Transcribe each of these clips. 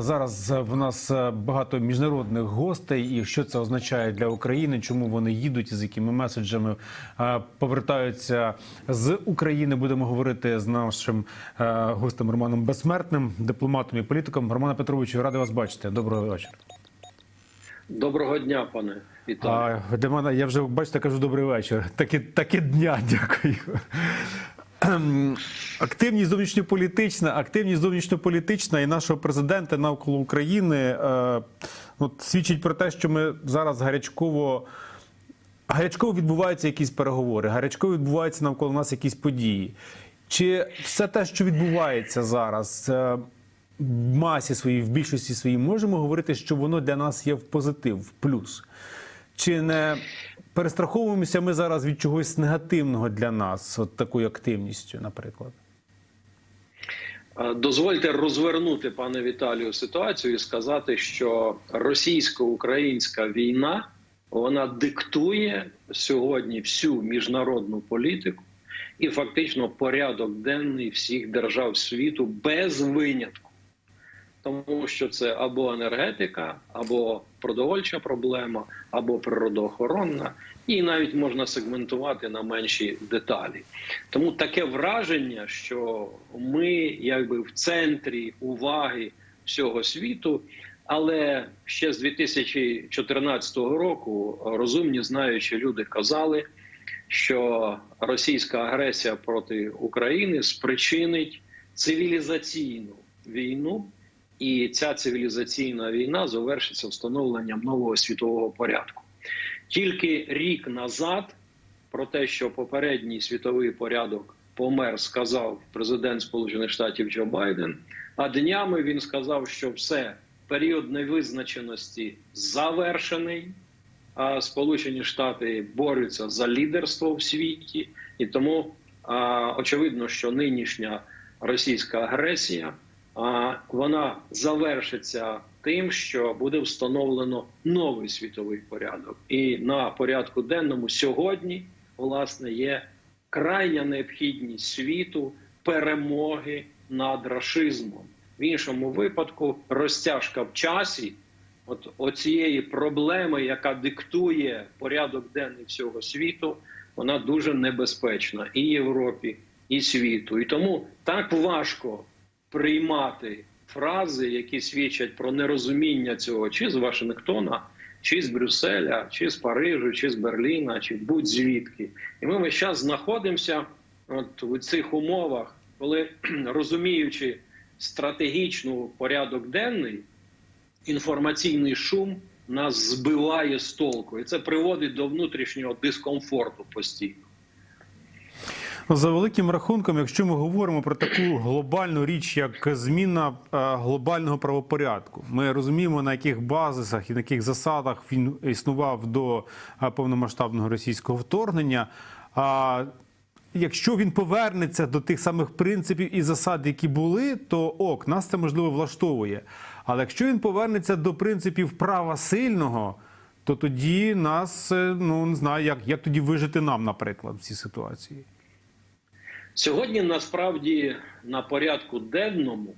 Зараз в нас е, багато міжнародних гостей, і що це означає для України, чому вони їдуть і з якими меседжами е, повертаються з України. Будемо говорити з нашим е, гостем Романом Безсмертним, дипломатом і політиком. Романа Петровичу, радий вас бачити. Доброго вечора. Доброго дня, пане Віталію. Для мене я вже бачите, кажу добрий вечір. Таки таки дня. Дякую. Активність зовнішньополітична, активність зовнішньополітична і нашого президента навколо України е, от, свідчить про те, що ми зараз гарячково. Гарячково відбуваються якісь переговори, гарячково відбуваються навколо нас якісь події. Чи все те, що відбувається зараз, е, в масі своїй, в більшості своїй, можемо говорити, що воно для нас є в позитив, в плюс? Чи не перестраховуємося ми зараз від чогось негативного для нас, от такою активністю, наприклад? Е, Дозвольте розвернути, пане Віталію, ситуацію і сказати, що російсько-українська війна вона диктує сьогодні всю міжнародну політику і фактично порядок денний всіх держав світу без винятку. Тому що це або енергетика, або продовольча проблема, або природоохоронна, і навіть можна сегментувати на менші деталі. Тому таке враження, що ми якби в центрі уваги всього світу, але ще з 2014 року розумні знаючі люди казали, що російська агресія проти України спричинить цивілізаційну війну. І ця цивілізаційна війна завершиться встановленням нового світового порядку. Тільки рік назад про те, що попередній світовий порядок помер, сказав президент Сполучених Штатів Джо Байден. А днями він сказав, що все період невизначеності завершений. А Сполучені Штати борються за лідерство в світі, і тому а, очевидно, що нинішня російська агресія а вона завершиться тим, що буде встановлено новий світовий порядок, і на порядку денному сьогодні власне є крайня необхідність світу перемоги над рашизмом. В іншому випадку розтяжка в часі, от оцієї проблеми, яка диктує порядок денний всього світу, вона дуже небезпечна і Європі, і світу. І тому так важко приймати фрази, які свідчать про нерозуміння цього, чи з Вашингтона, чи з Брюсселя, чи з Парижу, чи з Берліна, чи будь-звідки. І ми час знаходимося от у цих умовах, коли розуміючи стратегічну порядок денний, інформаційний шум нас збиває з толку, і це приводить до внутрішнього дискомфорту постійно. За великим рахунком, якщо ми говоримо про таку глобальну річ, як зміна е, глобального правопорядку, ми розуміємо на яких базисах і на яких засадах він існував до е, повномасштабного російського вторгнення. А якщо він повернеться до тих самих принципів і засад, які були, то ок, нас це можливо влаштовує. Але якщо він повернеться до принципів права сильного, то тоді нас е, ну не знаю, як, як тоді вижити нам, наприклад, в цій ситуації. Сьогодні насправді на порядку денному,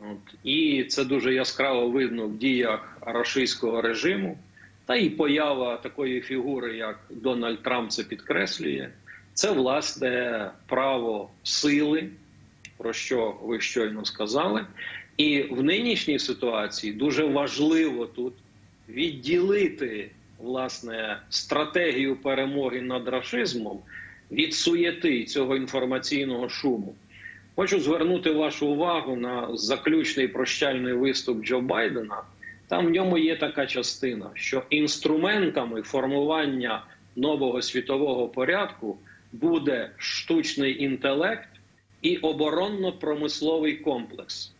от, і це дуже яскраво видно в діях рашистського режиму, та і поява такої фігури, як Дональд Трамп, це підкреслює. Це власне право сили, про що ви щойно сказали. І в нинішній ситуації дуже важливо тут відділити власне стратегію перемоги над рашизмом від суєти цього інформаційного шуму. Хочу звернути вашу увагу на заключний прощальний виступ Джо Байдена. Там в ньому є така частина, що інструментами формування нового світового порядку буде штучний інтелект і оборонно-промисловий комплекс.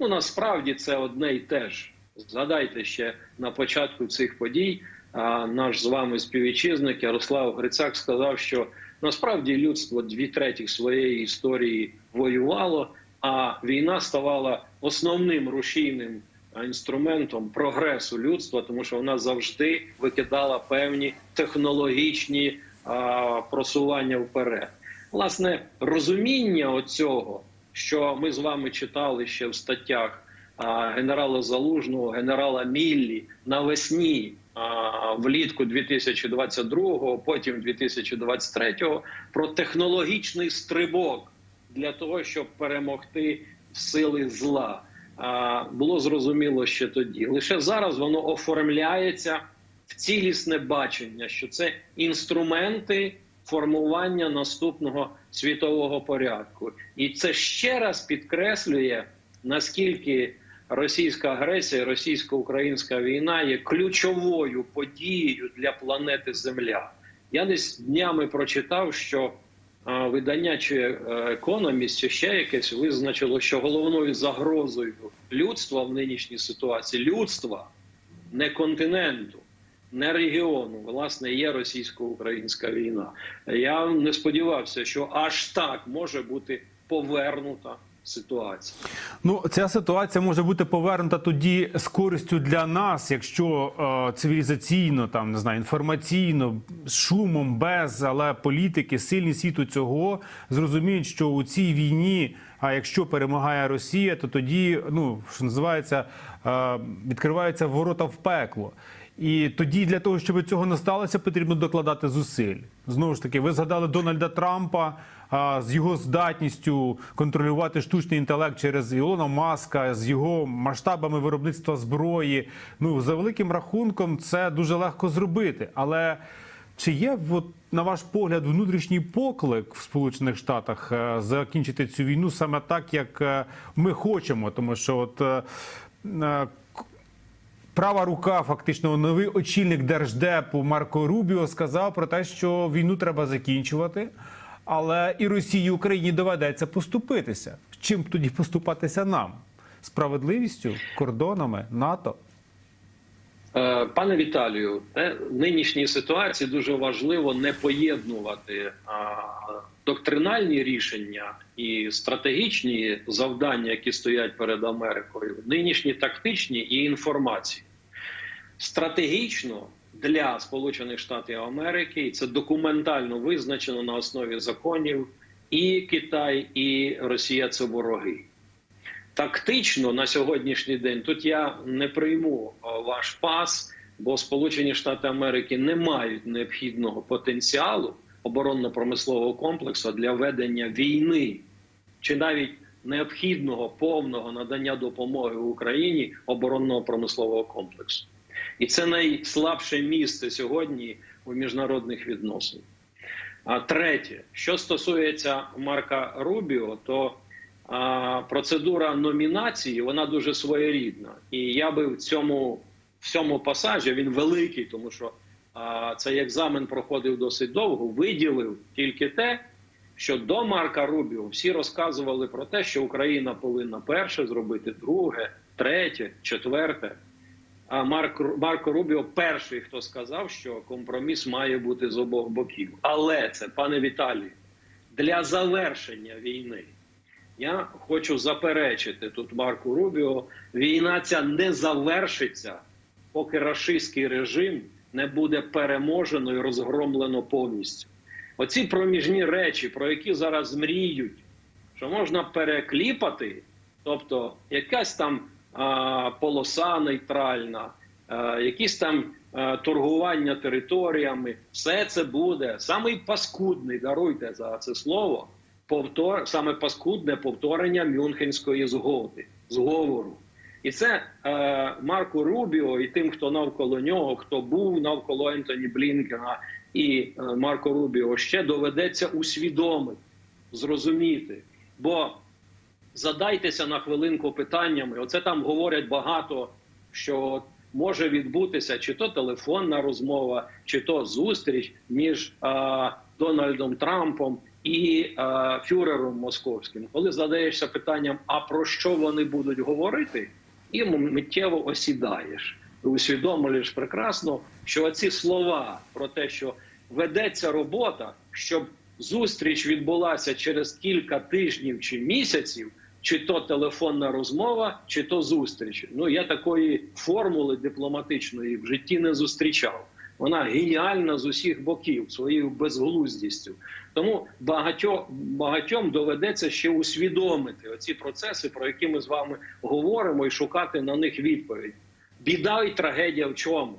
Ну насправді це одне й те ж. Згадайте ще на початку цих подій. Наш з вами співвітчизник Ярослав Грицак сказав, що насправді людство дві треті своєї історії воювало, а війна ставала основним рушійним інструментом прогресу людства, тому що вона завжди викидала певні технологічні просування вперед. Власне, розуміння оцього, що ми з вами читали ще в статтях генерала Залужного, генерала Міллі навесні влітку 2022, потім 2023 про технологічний стрибок для того, щоб перемогти сили зла. Було зрозуміло ще тоді. Лише зараз воно оформляється в цілісне бачення, що це інструменти формування наступного світового порядку, і це ще раз підкреслює наскільки російська агресія, російсько-українська війна є ключовою подією для планети Земля. Я десь днями прочитав, що видання чи економіст, чи ще якесь визначило, що головною загрозою людства в нинішній ситуації людства, не континенту, не регіону, власне, є російсько-українська війна. Я не сподівався, що аж так може бути повернута ситуація. Ну, ця ситуація може бути повернута тоді з користю для нас, якщо е, цивілізаційно, там не знаю, інформаційно, з шумом, без, але політики, сильні світу цього зрозуміють, що у цій війні, а якщо перемагає Росія, то тоді, ну що називається, е, відкриваються ворота в пекло. І тоді для того, щоб цього не сталося, потрібно докладати зусиль. Знову ж таки, ви згадали Дональда Трампа з його здатністю контролювати штучний інтелект через Ілона Маска, з його масштабами виробництва зброї. Ну за великим рахунком, це дуже легко зробити. Але чи є, от, на ваш погляд, внутрішній поклик в Сполучених Штатах е, закінчити цю війну саме так, як е, ми хочемо? Тому що от. е, Права рука, фактично, новий очільник держдепу Марко Рубіо сказав про те, що війну треба закінчувати, але і Росії, і Україні доведеться поступитися. Чим тоді поступатися нам? Справедливістю, кордонами, НАТО? Е, Пане Віталію, в нинішній ситуації дуже важливо не поєднувати доктринальні рішення і стратегічні завдання, які стоять перед Америкою, нинішні тактичні і інформації. Стратегічно для Сполучених Штатів Америки і це документально визначено на основі законів. І Китай, і Росія це вороги. Тактично на сьогоднішній день тут я не прийму ваш пас, бо Сполучені Штати Америки не мають необхідного потенціалу оборонно-промислового комплексу для ведення війни, чи навіть необхідного повного надання допомоги Україні оборонного промислового комплексу. І це найслабше місце сьогодні у міжнародних відносинах. А третє, що стосується Марка Рубіо, то а, процедура номінації вона дуже своєрідна. І я би в цьому в цьому пасажі він великий, тому що а, цей екзамен проходив досить довго. Виділив тільки те, що до Марка Рубіо всі розказували про те, що Україна повинна перше зробити, друге, третє, четверте. А Марк Марко Рубіо перший, хто сказав, що компроміс має бути з обох боків. Але це, пане Віталію, для завершення війни. Я хочу заперечити тут Марку Рубіо. Війна ця не завершиться, поки рашистський режим не буде переможено і розгромлено повністю. Оці проміжні речі, про які зараз мріють, що можна перекліпати, тобто якась там полоса нейтральна, якісь там торгування територіями, все це буде самий паскудний, даруйте за це слово повтор саме паскудне повторення Мюнхенської згоди зговору. І це е, Марку Рубіо і тим, хто навколо нього, хто був навколо Ентоні Блінкена і е, Марко Рубіо, ще доведеться усвідомити, зрозуміти. Бо задайтеся на хвилинку питаннями. Оце там говорять багато, що може відбутися чи то телефонна розмова, чи то зустріч між е, Дональдом Трампом і е, фюрером московським, коли задаєшся питанням, а про що вони будуть говорити, і миттєво осідаєш. Усвідомлюєш прекрасно, що ці слова про те, що ведеться робота, щоб зустріч відбулася через кілька тижнів чи місяців, чи то телефонна розмова, чи то зустріч. Ну я такої формули дипломатичної в житті не зустрічав. Вона геніальна з усіх боків своєю безглуздістю. Тому багатьом, багатьом доведеться ще усвідомити оці процеси, про які ми з вами говоримо, і шукати на них відповідь. Біда і трагедія в чому?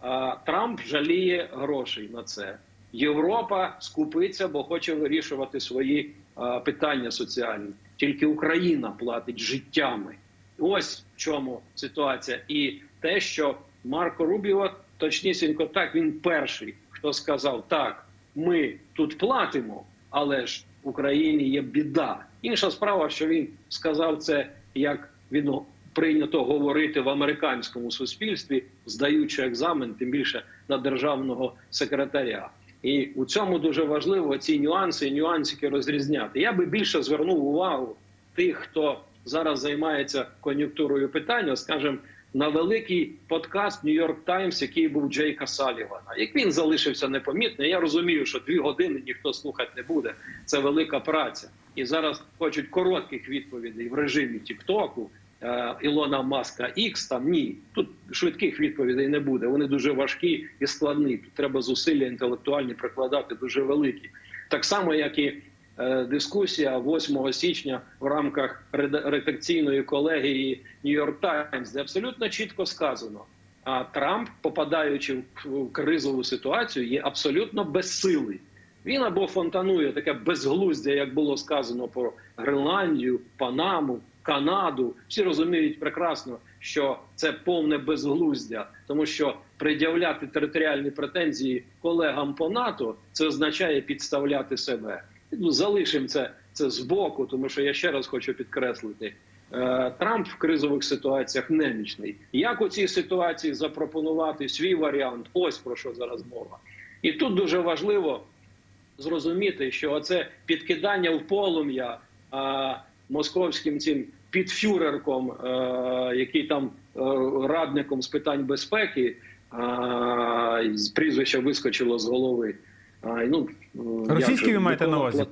А, Трамп жаліє грошей на це. Європа скупиться, бо хоче вирішувати свої а, питання соціальні. Тільки Україна платить життями. Ось в чому ситуація. І те, що Марко Рубіо, точнісінько так, він перший, хто сказав: так, ми тут платимо, але ж в Україні є біда. Інша справа, що він сказав це як він прийнято говорити в американському суспільстві, здаючи екзамен, тим більше на державного секретаря. І у цьому дуже важливо ці нюанси і нюансики розрізняти. Я би більше звернув увагу тих, хто зараз займається кон'юнктурою питання, скажімо, на великий подкаст Нью-Йорк Таймс, який був Джейка Салівана. Як він залишився непомітний, я розумію, що дві години ніхто слухати не буде. Це велика праця. І зараз хочуть коротких відповідей в режимі Тіктоку. Е, Ілона Маска Ікс там ні. Тут швидких відповідей не буде. Вони дуже важкі і складні. Тут треба зусилля інтелектуальні прикладати дуже великі. Так само, як і е, дискусія 8 січня в рамках редакційної колегії Нью-Йорк Таймс, де абсолютно чітко сказано. А Трамп, попадаючи в кризову ситуацію, є абсолютно безсилий. Він або фонтанує таке безглуздя, як було сказано про Гренландію, Панаму, Канаду. Всі розуміють прекрасно, що це повне безглуздя, тому що пред'являти територіальні претензії колегам по НАТО це означає підставляти себе. Ну, залишимо це, це збоку, тому що я ще раз хочу підкреслити. е, Трамп в кризових ситуаціях немічний. Як у цій ситуації запропонувати свій варіант? Ось про що зараз мова. І тут дуже важливо зрозуміти, що це підкидання в полум'я московським цим підфюрерком, а, який там радником з питань безпеки, а, з прізвища вискочило з голови. Ну, Російський ви маєте Микола на увазі?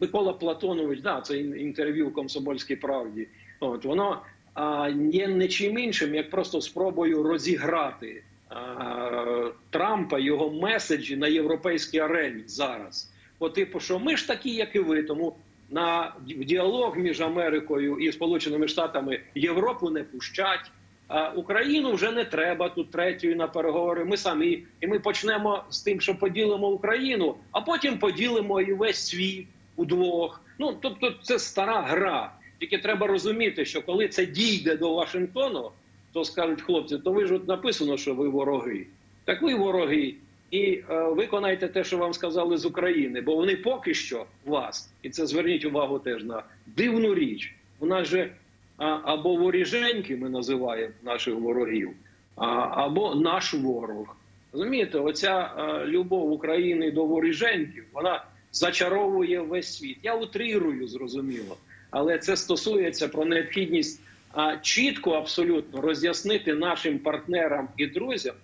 Микола Платонович, да, це інтерв'ю в комсомольській правді. От воно а, є не чим іншим, як просто спробою розіграти а, Трампа його меседжі на європейській арені зараз. По типу, що ми ж такі, як і ви, тому на діалог між Америкою і Сполученими Штатами Європу не пущать. А Україну вже не треба тут третьою на переговори. Ми самі і ми почнемо з тим, що поділимо Україну, а потім поділимо і весь світ удвох. Ну тобто, це стара гра. Тільки треба розуміти, що коли це дійде до Вашингтону, то скажуть хлопці, то ви ж от написано, що ви вороги. Так ви вороги. І е, виконайте те, що вам сказали з України, бо вони поки що вас, і це зверніть увагу теж на дивну річ. У нас же а, або воріженьки ми називаємо наших ворогів, а, або наш ворог. Розумієте, оця е, любов України до воріженьків, вона зачаровує весь світ. Я утрирую, зрозуміло, але це стосується про необхідність а, чітко абсолютно роз'яснити нашим партнерам і друзям,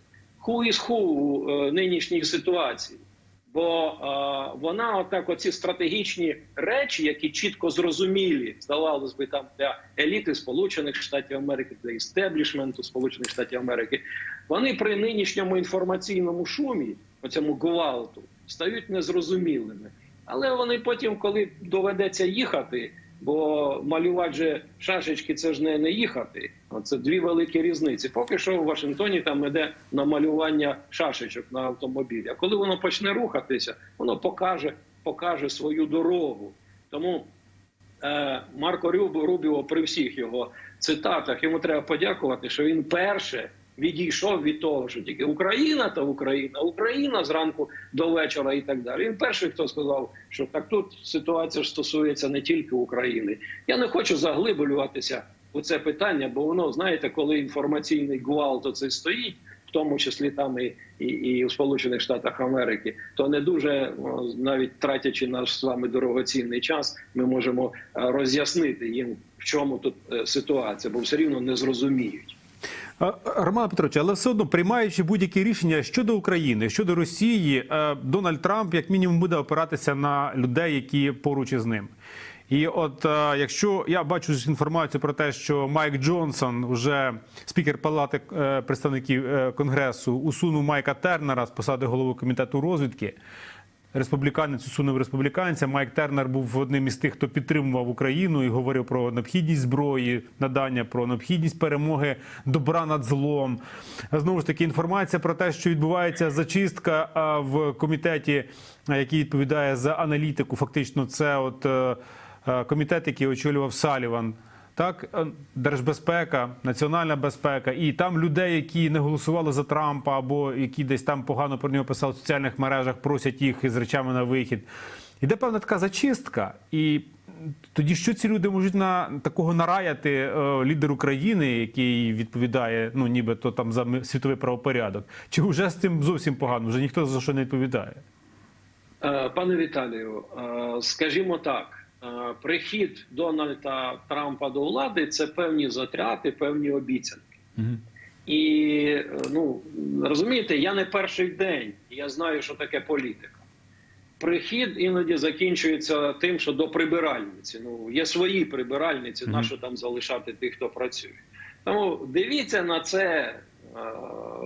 who is who е, нинішній ситуації. Бо е, вона, отак, оці стратегічні речі, які чітко зрозумілі, здавалось би, там для еліти Сполучених Штатів Америки, для істеблішменту Сполучених Штатів Америки, вони при нинішньому інформаційному шумі, оцьому гвалту, стають незрозумілими. Але вони потім, коли доведеться їхати, бо малювати же шашечки це ж не, не їхати. Це дві великі різниці. Поки що в Вашингтоні там іде намалювання шашечок на автомобілі. А коли воно почне рухатися, воно покаже, покаже свою дорогу. Тому е, Марко Рубіо при всіх його цитатах йому треба подякувати, що він перше відійшов від того, що тільки Україна та Україна, Україна зранку до вечора і так далі. Він перший, хто сказав, що так тут ситуація стосується не тільки України. Я не хочу заглиблюватися у це питання, бо воно знаєте, коли інформаційний гвалт оцей стоїть. В тому числі там і, і, і у Сполучених Штатах Америки, то не дуже навіть тратячи наш з вами дорогоцінний час, ми можемо е, роз'яснити їм, в чому тут е, ситуація, бо все рівно не зрозуміють. Роман Петрович, але все одно приймаючи будь-які рішення щодо України, щодо Росії, е, Дональд Трамп як мінімум буде опиратися на людей, які поруч із ним. І от е, якщо я бачу інформацію про те, що Майк Джонсон, вже спікер Палати е, представників Конгресу, усунув Майка Тернера з посади голови комітету розвідки. Республіканець усунув республіканця. Майк Тернер був одним із тих, хто підтримував Україну і говорив про необхідність зброї, надання про необхідність перемоги добра над злом. Знову ж таки, інформація про те, що відбувається зачистка в комітеті, який відповідає за аналітику. Фактично, це от е, е, комітет, який очолював Саліван. Так, е, держбезпека, національна безпека, і там людей, які не голосували за Трампа, або які десь там погано про нього писали в соціальних мережах, просять їх із речами на вихід. Іде певна така зачистка. І тоді що ці люди можуть на такого нараяти е, лідер України, який відповідає, ну нібито там за світовий правопорядок? Чи вже з цим зовсім погано? Вже ніхто за що не відповідає? Е, Пане Віталію, скажімо так, прихід Дональда Трампа до влади це певні затрати, певні обіцянки. І е, ну розумієте, я не перший день, я знаю, що таке політика. Прихід іноді закінчується тим, що до прибиральниці. Ну є свої прибиральниці, Мгм. на що там залишати тих, хто працює. Тому дивіться на це е,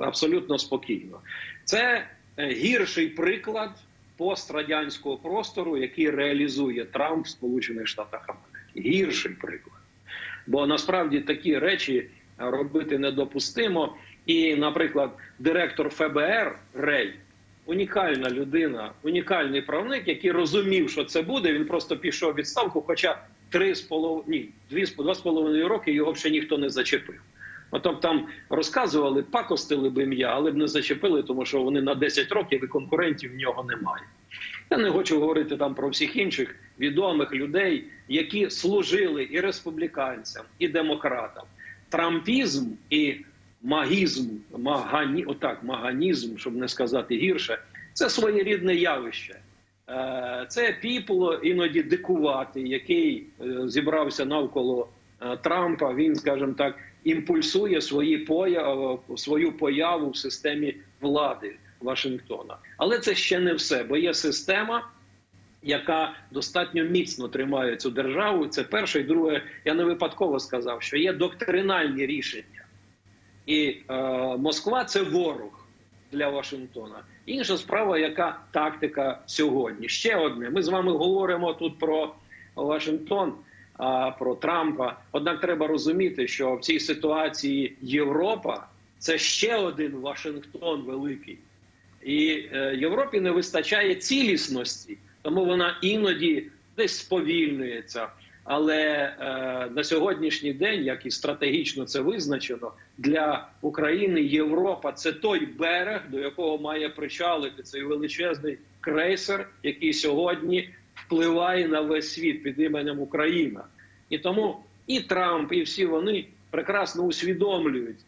абсолютно спокійно. Це е, гірший приклад пострадянського простору, який реалізує Трамп в Сполучених Штатах Америки. Гірший приклад. Бо насправді такі речі робити недопустимо. І, наприклад, директор ФБР Рей унікальна людина, унікальний правник, який розумів, що це буде. Він просто пішов відставку, хоча три з полов... ні, дві з половиною роки його ще ніхто не зачепив. От там розказували, пакостили б ім'я, але б не зачепили, тому що вони на 10 років і конкурентів в нього немає. Я не хочу говорити там про всіх інших відомих людей, які служили і республіканцям, і демократам. Трампізм і магізм, магані, отак, маганізм, щоб не сказати гірше, це своєрідне явище. Е, Це піпло іноді дикуватий, який е, зібрався навколо е, Трампа. Він, скажімо так, імпульсує свої появ, свою появу в системі влади Вашингтона. Але це ще не все, бо є система, яка достатньо міцно тримає цю державу. Це перше і друге. Я не випадково сказав, що є доктринальні рішення. І е, Москва це ворог для Вашингтона. Інша справа, яка тактика сьогодні. Ще одне. Ми з вами говоримо тут про Вашингтон, про Трампа. Однак треба розуміти, що в цій ситуації Європа це ще один Вашингтон великий. І е, Європі не вистачає цілісності, тому вона іноді десь сповільнюється. Але е, на сьогоднішній день, як і стратегічно це визначено, для України Європа це той берег, до якого має причалити цей величезний крейсер, який сьогодні впливає на весь світ під іменем Україна. І тому і Трамп, і всі вони прекрасно усвідомлюють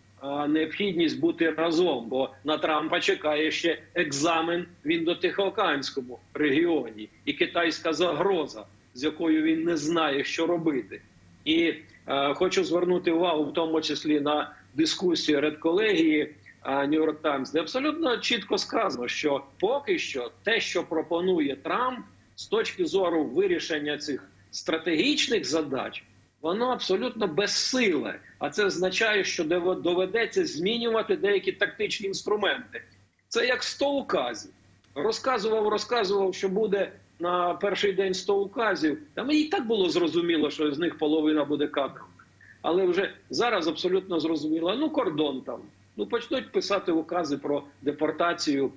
необхідність бути разом, бо на Трампа чекає ще екзамен в індотихоокеанському регіоні і китайська загроза, з якою він не знає, що робити. І е, хочу звернути увагу, в тому числі на дискусію редколегії York Times, де абсолютно чітко сказано, що поки що те, що пропонує Трамп з точки зору вирішення цих стратегічних задач, воно абсолютно безсиле. А це означає, що доведеться змінювати деякі тактичні інструменти. Це як 100 указів. Розказував, розказував, що буде на перший день 100 указів. Та мені і так було зрозуміло, що з них половина буде кадрових. Але вже зараз абсолютно зрозуміло, ну кордон там. Ну почнуть писати укази про депортацію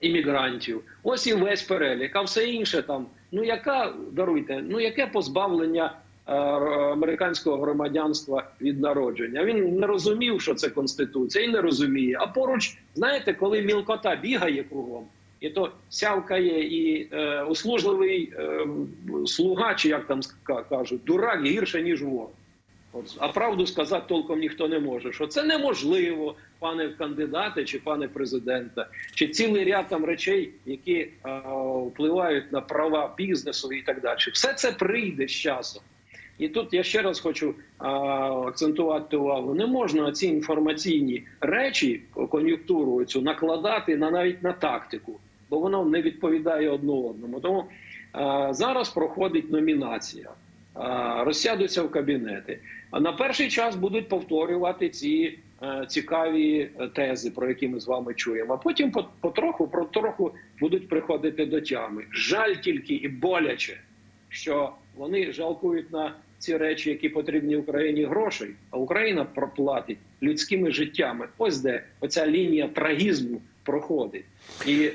іммігрантів. Ось і весь перелік, а все інше там. Ну яка даруйте, ну яке позбавлення е, американського громадянства від народження? Він не розумів, що це конституція, і не розуміє. А поруч, знаєте, коли мілкота бігає кругом, і то сявкає і е, услужливий е, слуга, чи як там кажуть, дурак гірше ніж вор. А правду сказати толком ніхто не може. Що це неможливо, пане кандидате чи пане президенте, чи цілий ряд там речей, які е, впливають на права бізнесу і так далі. Все це прийде з часом. І тут я ще раз хочу а, акцентувати увагу: не можна ці інформаційні речі, кон'юнктуру цю накладати на навіть на тактику, бо воно не відповідає одне одному. Тому а, зараз проходить номінація. Розсядуться в кабінети. А на перший час будуть повторювати ці е, цікаві е, тези, про які ми з вами чуємо. А потім потроху, потроху будуть приходити до тями. Жаль тільки і боляче, що вони жалкують на ці речі, які потрібні Україні грошей, а Україна проплатить людськими життями. Ось де оця лінія трагізму проходить. І е,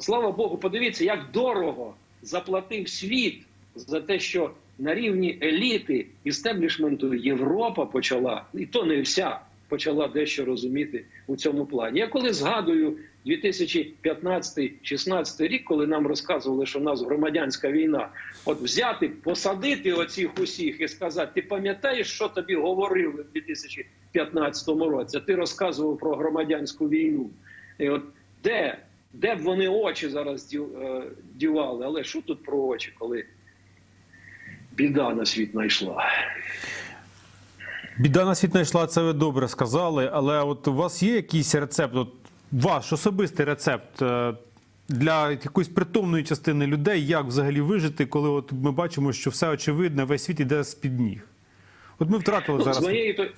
слава Богу, подивіться, як дорого заплатив світ за те, що на рівні еліти істеблішменту Європа почала, і то не вся почала дещо розуміти у цьому плані. Я коли згадую 2015-16 рік, коли нам розказували, що в нас громадянська війна, от взяти, посадити оцих усіх і сказати: ти пам'ятаєш, що тобі говорили в 2015 році? Ти розказував про громадянську війну. І от де, де б вони очі зараз е, дівали? Але що тут про очі, коли біда на світ знайшла? Біда на світ знайшла, це ви добре сказали. Але от у вас є якийсь рецепт, от ваш особистий рецепт е, для якоїсь притомної частини людей, як взагалі вижити, коли от ми бачимо, що все очевидне, весь світ іде з під ніг. От ми втратили Ну, зараз. З моєї,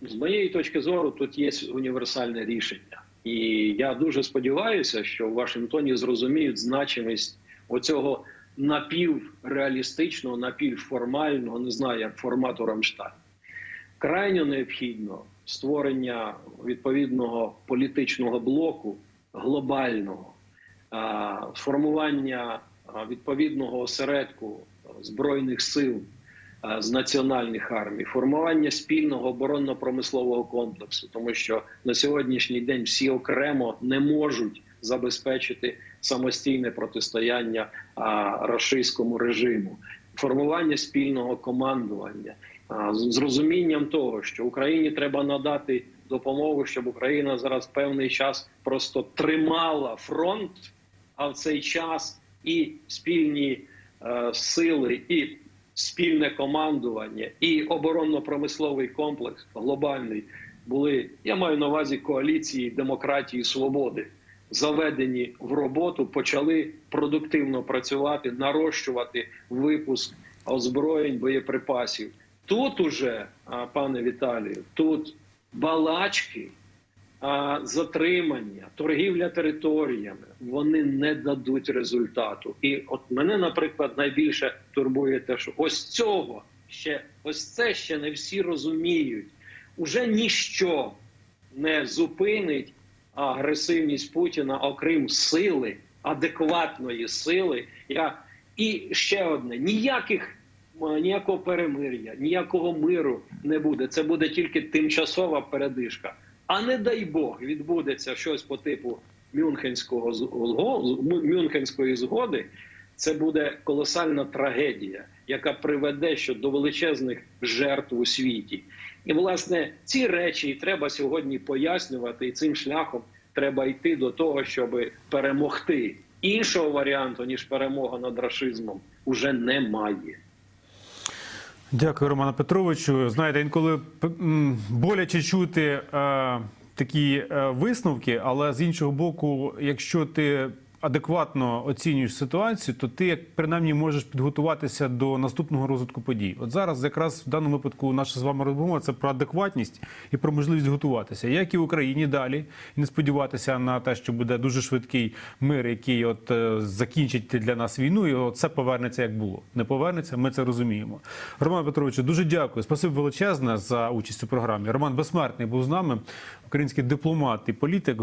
з моєї точки зору, тут є універсальне рішення. І я дуже сподіваюся, що в Вашингтоні зрозуміють значимість оцього напівреалістичного, напівформального, не знаю, як формату Рамштайн. Крайньо необхідно створення відповідного політичного блоку глобального, формування відповідного осередку збройних сил з національних армій, формування спільного оборонно-промислового комплексу, тому що на сьогоднішній день всі окремо не можуть забезпечити самостійне протистояння рашистському режиму, формування спільного командування з розумінням того, що Україні треба надати допомогу, щоб Україна зараз певний час просто тримала фронт, а в цей час і спільні е, сили, і спільне командування, і оборонно-промисловий комплекс глобальний були. Я маю на увазі коаліції демократії свободи. Заведені в роботу, почали продуктивно працювати, нарощувати випуск озброєнь, боєприпасів. Тут уже, пане Віталію, тут балачки, затримання, торгівля територіями вони не дадуть результату. І от мене, наприклад, найбільше турбує те, що ось цього ще ось це ще не всі розуміють. Уже ніщо не зупинить агресивність Путіна, окрім сили, адекватної сили. Я... І ще одне: ніяких е, ніякого перемир'я, ніякого миру не буде. Це буде тільки тимчасова передишка. А не дай Бог відбудеться щось по типу Мюнхенського Мюнхенської згоди. Це буде колосальна трагедія, яка приведе що до величезних жертв у світі. І власне ці речі треба сьогодні пояснювати, і цим шляхом треба йти до того, щоб перемогти. Іншого варіанту ніж перемога над рашизмом уже немає. Дякую, Романа Петровичу. Знаєте, інколи боляче чути е, такі е, висновки, але з іншого боку, якщо ти адекватно оцінюєш ситуацію, то ти як принаймні можеш підготуватися до наступного розвитку подій. От зараз, якраз в даному випадку, наша з вами розмова це про адекватність і про можливість готуватися, як і в Україні далі, і не сподіватися на те, що буде дуже швидкий мир, який от е, закінчить для нас війну, і от все повернеться як було. Не повернеться, ми це розуміємо. Роман Петровичу, дуже дякую. Спасибі величезне за участь у програмі. Роман Безсмертний був з нами, український дипломат і політик.